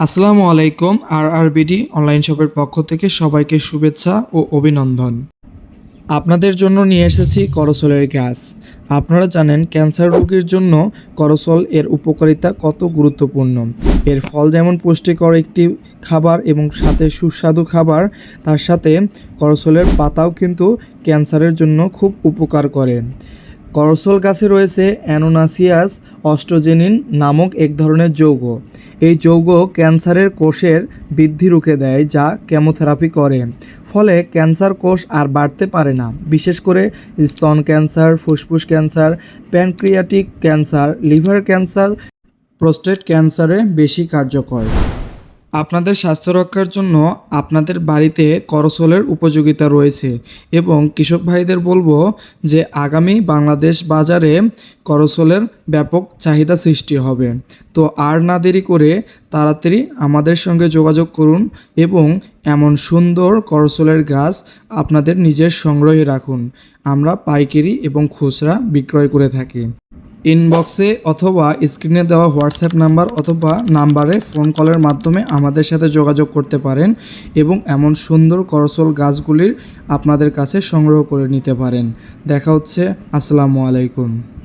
আসসালামু আলাইকুম আর আর RBD online শপের পক্ষ থেকে সবাইকে শুভেচ্ছা ও অভিনন্দন। আপনাদের জন্য নিয়ে এসেছি করসলের গাছ আপনারা জানেন ক্যান্সার রোগীর জন্য করসল এর উপকারিতা কত গুরুত্বপূর্ণ। এর ফল যেমন পুষ্টিকর একটি খাবার এবং সাথে সুস্বাদু খাবার, তার সাথে করসলের পাতাও কিন্তু ক্যান্সারের জন্য খুব উপকার করে। করসল গাছে রয়েছে অ্যানোনাসিয়াস অস্ট্রোজেনিন নামক এক ধরনের যৌগ। এই যৌগ ক্যান্সারের কোষের বৃদ্ধি রুখে দেয়, যা কেমোথেরাপি করে। ফলে ক্যান্সার কোষ আর বাড়তে পারে না। বিশেষ করে স্তন ক্যান্সার, ফুসফুস cancer, pancreatic cancer, liver cancer, prostate ক্যান্সারে বেশি কার্যকর। আপনাদের স্বাস্থ্য রক্ষার জন্য আপনাদের বাড়িতে করসলের উপযোগিতা রয়েছে এবং কৃষক ভাইদের বলব যে আগামী বাংলাদেশ বাজারে করসলের ব্যাপক চাহিদা সৃষ্টি হবে। তো আর না দেরি করে তাড়াতাড়ি আমাদের সঙ্গে যোগাযোগ করুন এবং এমন সুন্দর করসলের গাছ আপনাদের নিজের সংগ্রহে রাখুন। আমরা পাইকারি এবং খুচরা বিক্রয় করে থাকি। ইনবক্সে অথবা স্ক্রিনে দেওয়া হোয়াটসঅ্যাপ নাম্বার অথবা নাম্বারে ফোন কলের মাধ্যমে আমাদের সাথে যোগাযোগ করতে পারেন এবং এমন সুন্দর করসল গাছগুলির আপনাদের কাছে সংগ্রহ করে নিতে পারেন। দেখা হচ্ছে, আসসালামু আলাইকুম।